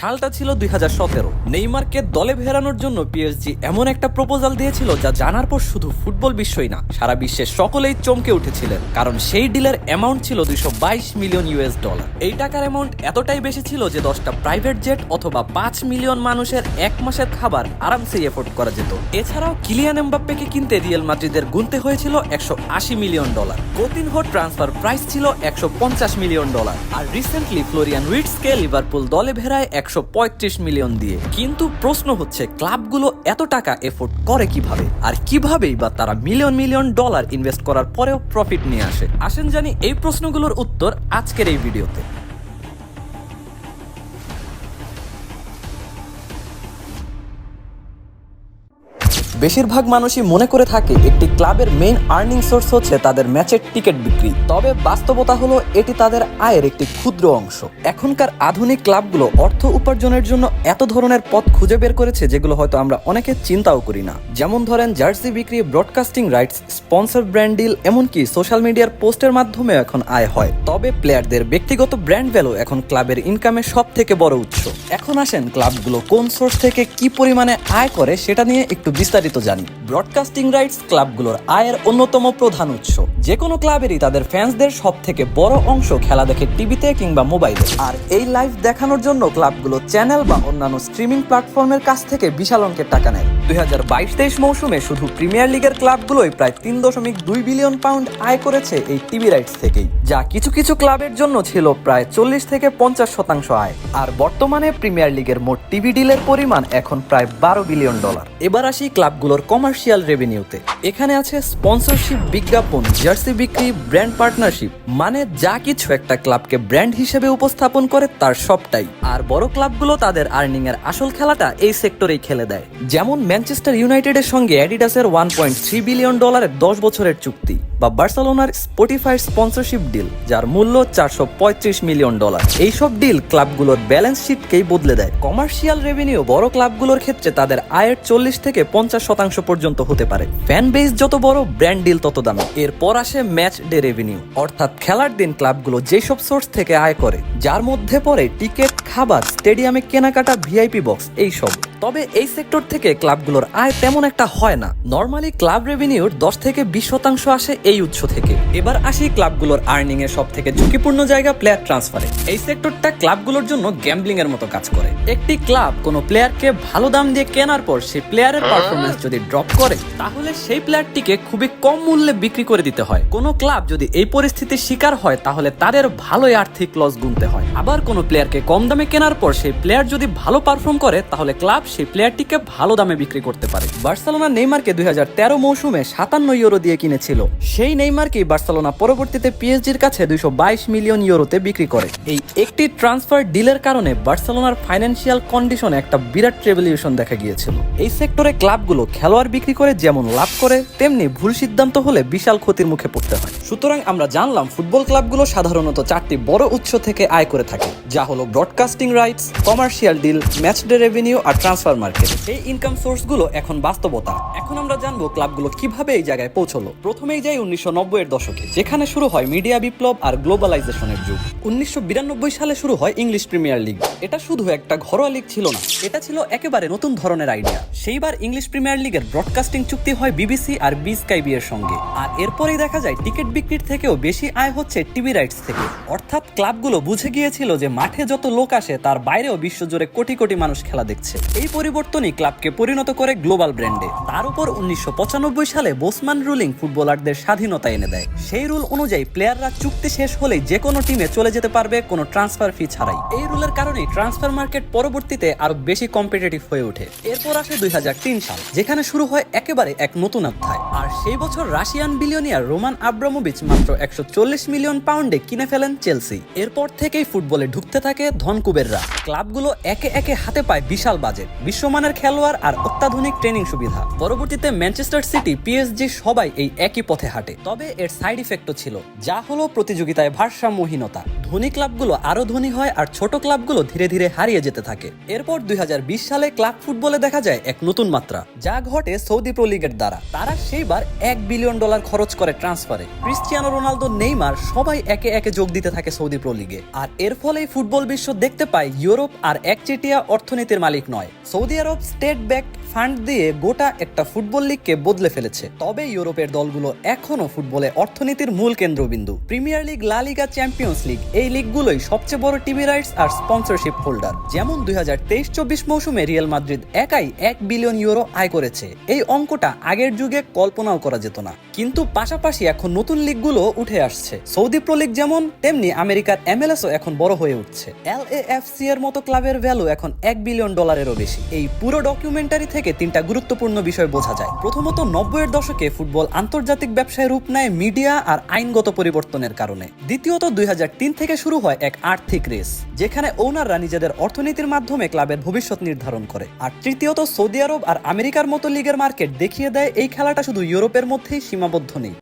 সালটা ছিল দুই হাজার সতেরো। নেইমারকে দলে ফেরানোর জন্য পিএসজি এমন একটা প্রপোজাল দিয়েছিল যা জানার পর শুধু ফুটবল বিশ্বই না, সারা বিশ্বের সকলেই চমকে উঠেছিলেন, কারণ সেই ডিলের অ্যামাউন্ট ছিল দুইশো বাইশ মিলিয়ন ইউএস ডলার। এই টাকার অ্যামাউন্ট এতটাই বেশি ছিল যে দশটা প্রাইভেট জেট অথবা পাঁচ মিলিয়ন মানুষের এক মাসের খাবার আরামসে এফোর্ড করা যেত। এছাড়াও কিলিয়ান এমবাপ্পেকে কিনতে রিয়েল মাদ্রিদের গুনতে হয়েছিল একশো আশি million dollar. Coutinho transfer price ছিল একশো পঞ্চাশ মিলিয়ন ডলার। আর রিসেন্টলি ফ্লোরিয়ান উইটসকে লিভারপুল দলে ভেড়ায় একশো পঁয়ত্রিশ মিলিয়ন দিয়ে। কিন্তু প্রশ্ন হচ্ছে, ক্লাবগুলো এত টাকা এফোর্ড করে কীভাবে? আর কিভাবেই বা তারা মিলিয়ন মিলিয়ন ডলার ইনভেস্ট করার পরেও প্রফিট নিয়ে আসে? আসেন জানি এই প্রশ্নগুলোর উত্তর আজকের এই ভিডিওতে। বেশিরভাগ মানুষই মনে করে থাকে একটি ক্লাবের মেইন আর্নিং সোর্স হচ্ছে তাদের ম্যাচের টিকিট বিক্রি। তবে বাস্তবতা হলো এটি তাদের আয়ের একটি ক্ষুদ্র অংশ। এখনকার আধুনিক ক্লাবগুলো অর্থ উপার্জনের জন্য এত ধরনের পথ খুঁজে বের করেছে যেগুলো হয়তো আমরা অনেকে চিন্তাও করি না। যেমন ধরেন, জার্সি বিক্রি broadcasting rights sponsor brand deal এমনকি সোশ্যাল মিডিয়ার পোস্টের মাধ্যমে এখন আয় হয়। তবে প্লেয়ারদের ব্যক্তিগত ব্র্যান্ড ভ্যালু এখন ক্লাবের ইনকামের সব থেকে বড় উৎস। এখন আসেন ক্লাবগুলো কোন সোর্স থেকে কি পরিমাণে আয় করে সেটা নিয়ে একটু বিস্তারিত জানি। ব্রডকাস্টিং রাইটস ক্লাবগুলোর আয়ের অন্যতম প্রধান উৎস। যে কোনো ক্লাবেরই তাদের ফ্যান্সদের সব থেকে বড় অংশ খেলা দেখে টিভিতে কিংবা মোবাইলে। আর এই লাইভ দেখানোর জন্য ক্লাবগুলো চ্যানেল বা অন্যান্য স্ট্রিমিং প্ল্যাটফর্মের কাছ থেকে বিশাল অঙ্কের টাকা নেয়। দুই হাজার বাইশ তেইশ মৌসুমে শুধু প্রিমিয়ার লিগের ক্লাবগুলোই প্রায় তিন দশমিক দুই বিলিয়ন পাউন্ড আয় করেছে এই টিভি রাইটস থেকেই, যা কিছু কিছু ক্লাবের জন্য ছিল প্রায় চল্লিশ থেকে পঞ্চাশ শতাংশ আয়। আর বর্তমানে প্রিমিয়ার লিগের মোট টিভি ডিলের পরিমাণ এখন প্রায় বারো বিলিয়ন ডলার এবার আসি ক্লাবগুলোর কমার্শিয়াল রেভিনিউতে এখানে আছে স্পন্সরশিপ বিজ্ঞাপন জার্সি বিক্রি ব্র্যান্ড পার্টনারশিপ মানে যা কিছু একটা ক্লাবকে ব্র্যান্ড হিসেবে উপস্থাপন করে তার সবটাই। আর বড় ক্লাবগুলো তাদের আর্নিং এর আসল খেলাটা এই সেক্টরেই খেলে দেয়। যেমন ম্যানচেস্টার ইউনাইটেডের সঙ্গে অ্যাডিডাসের ওয়ান পয়েন্ট থ্রি বিলিয়ন ডলারের দশ বছরের চুক্তি। বা বার্সেলোনার স্পটিফাই স্পন্সরশিপ ডিল, যার মূল্য চারশো পঁয়ত্রিশ মিলিয়ন ডলার। এইসব ডিল ক্লাবগুলোর ব্যালেন্স শিটকেই বদলে দেয়। কমার্শিয়াল রেভিনিউ বড় ক্লাবগুলোর ক্ষেত্রে তাদের আয়ের চল্লিশ থেকে পঞ্চাশ শতাংশ পর্যন্ত হতে পারে। ফ্যান বেস যত বড় ব্র্যান্ড ডিল তত দামি। এরপর আসে ম্যাচ ডে রেভিনিউ অর্থাৎ খেলার দিন ক্লাবগুলো যেসব সোর্স থেকে আয় করে, যার মধ্যে পড়ে টিকিট, খাবার স্টেডিয়ামে কেনাকাটা ভিআইপি বক্স এইসব। তবে এই সেক্টর থেকে ক্লাবগুলোর আয় তেমন একটা হয় না। নর্মালি ক্লাব রেভিনিউর দশ থেকে বিশ শতাংশ আসে এই উৎস থেকে। এবার আসি ক্লাবগুলোর আর্নিং এর সব থেকে ঝুঁকিপূর্ণ জায়গা প্লেয়ার ট্রান্সফারে এই সেক্টরটা ক্লাবগুলোর জন্য গ্যাম্বলিং এর মতো কাজ করে। একটি ক্লাব কোনো প্লেয়ারকে ভালো দাম দিয়ে কেনার পর সেই প্লেয়ারের পারফরমেন্স যদি ড্রপ করে, তাহলে সেই প্লেয়ারটিকে খুবই কম মূল্যে বিক্রি করে দিতে হয়। কোনো ক্লাব যদি এই পরিস্থিতির শিকার হয়, তাহলে তাদের ভালোই আর্থিক লস গুনতে হয়। আবার কোনো প্লেয়ারকে কম দামে কেনার পর সেই প্লেয়ার যদি ভালো পারফর্ম করে, তাহলে ক্লাব সেই প্লেয়ারটিকে ভালো দামে বিক্রি করতে পারে। বার্সেলোনা নেইমারকে দুই মৌসুমে সাতান্ন ইউরো দিয়ে কিনেছিল। সেই নেইমারকেই বার্সেলোনা পরবর্তীতে পিএসজির কাছে দুইশো মিলিয়ন ইউরোতে বিক্রি করে। এই একটি ট্রান্সফার ডিলের কারণে বার্সেলোনার ফাইন্যান্সিয়াল কন্ডিশনে একটা বিরাট রেভলিউশন দেখা গিয়েছিল। এই সেক্টরে ক্লাবগুলো খেলোয়াড় বিক্রি করে যেমন লাভ করে, তেমনি ভুল সিদ্ধান্ত হলে বিশাল ক্ষতির মুখে পড়তে হয়। সুতরাং আমরা জানলাম ফুটবল ক্লাবগুলো সাধারণত চারটি বড় উৎস থেকে আয় করে থাকে, যা হলো broadcasting rights, commercial deal match day revenue আর ট্রান্সফার মার্কেট এই ইনকাম সোর্সগুলো এখন বাস্তবতা। এখন আমরা জানব ক্লাবগুলো কীভাবে এই জায়গায় পৌঁছলো। প্রথমেই যাই উনিশশো এর দশকে, যেখানে শুরু হয় মিডিয়া বিপ্লব আর গ্লোবালাইজেশনের যুগ। উনিশশো বিরানব্বই সালে শুরু হয় ইংলিশ প্রিমিয়ার লিগ এটা শুধু একটা ঘরোয়া লিগ ছিল না, এটা ছিল একেবারে নতুন ধরনের আইডিয়া সেইবার ইংলিশ প্রিমিয়ার লিগের ব্রডকাস্টিং চুক্তি হয় বিবিসি আর বি স্কাই বি এর সঙ্গে। আর এরপরেই দেখা যায় টিকিট বিক্রির থেকেও বেশি আয় হচ্ছে টিভি রাইটস থেকে। অর্থাৎ ক্লাবগুলো বুঝে গিয়েছিল যে মাঠে যত লোক আসে, তার বাইরেও বিশ্বজুড়ে কোটি কোটি মানুষ খেলা দেখছে। এই পরিবর্তনই ক্লাবকে পরিণত করে গ্লোবাল ব্র্যান্ডে। তার উপর উনিশশো পঁচানব্বই সালে বোসমান রুলিং ফুটবলারদের স্বাধীনতা এনে দেয়। সেই রুল অনুযায়ী প্লেয়াররা চুক্তি শেষ হলেই যে কোনো টিমে চলে যেতে পারবে, কোনো ট্রান্সফার ফি ছাড়াই। এই রুলের কারণেই ট্রান্সফার মার্কেট পরবর্তীতে আরও বেশি কম্পিটিটিভ হয়ে ওঠে। এরপর আসে দুই হাজার তিন সাল, যেখানে শুরু হয় একেবারে এক নতুন অধ্যায়। আর সেই বছর রাশিয়ান বিলিয়নিয়ার রোমান আব্রামোভিচ মাত্র একশো চল্লিশ মিলিয়ন পাউন্ডে কিনে ফেলেন চেলসি। এরপর থেকেই ফুটবলে ঢুকতে থাকে ধনকুবেররা। ক্লাবগুলো একে একে হাতে পায় বিশাল বাজেট বিশ্বমানের খেলোয়াড় আর অত্যাধুনিক ট্রেনিং সুবিধা। পরবর্তীতে ম্যানচেস্টার সিটি, পিএসজি সবাই এই একই পথে হাঁটে। তবে এর সাইড ইফেক্টও ছিল, যা হলো প্রতিযোগিতায় ভারসাম্যহীনতা। ধনী ক্লাবগুলো আরও ধনী হয় আর ছোট ক্লাবগুলো ধীরে ধীরে হারিয়ে যেতে থাকে। এরপর দুই হাজার বিশ সালে ক্লাব ফুটবলে দেখা যায় এক নতুন মাত্রা, যা ঘটে সৌদি প্রো লিগের দ্বারা। তারা সেইবার এক বিলিয়ন ডলার খরচ করে ট্রান্সফারে। ক্রিস্টিয়ানো রোনালদো, নেইমার সবাই একে একে যোগ দিতে থাকে সৌদি প্রো লিগে। আর এর ফলেই ফুটবল বিশ্ব দেখতে পায় ইউরোপ আর একচেটিয়া অর্থনীতির মালিক নয়। সৌদি আরব স্টেট ব্যাক ফান্ড দিয়ে গোটা একটা ফুটবল লিগকে বদলে ফেলেছে। তবে ইউরোপের দলগুলো এখনও ফুটবলে অর্থনীতির মূল কেন্দ্রবিন্দু। প্রিমিয়ার লিগ লা লিগা চ্যাম্পিয়ন্স লিগ এই লিগগুলোই সবচেয়ে বড় টিভি রাইটস আর স্পন্সরশিপ হোল্ডার যেমন দুই হাজার তেইশ চব্বিশ মৌসুমে রিয়াল মাদ্রিদ একাই এক বিলিয়ন ইউরো আয় করেছে। এই অঙ্কটা আগের যুগে কল্পনাও করা যেত না। কিন্তু পাশাপাশি এখন নতুন লিগগুলো উঠে আসছে। সৌদি প্রো যেমন, তেমনি আমেরিকার এমএলএসও এখন বড় হয়ে উঠছে। এল এফসি এর মতো ক্লাবের ভ্যালু এখন এক বিলিয়ন ডলারেরও বেশি। এই পুরো ডকুমেন্টারি থেকে তিনটা গুরুত্বপূর্ণ বিষয় বোঝা যায়। প্রথমত, নব্বইয়ের দশকে ফুটবল আন্তর্জাতিক ব্যবসায় রূপ নেয় মিডিয়া আর আইনগত পরিবর্তনের কারণে। দ্বিতীয়ত, দুই হাজার তিন থেকে শুরু হয় এক আর্থিক রেস, যেখানে ওনাররা নিজেদের অর্থনীতির মাধ্যমে ক্লাবের ভবিষ্যৎ নির্ধারণ করে। আর তৃতীয়ত, সৌদি আরব আর আমেরিকার মতো লিগের মার্কেট দেখিয়ে দেয় এই খেলাটা শুধু ইউরোপের মধ্যেই সীমাবদ্ধ নেই।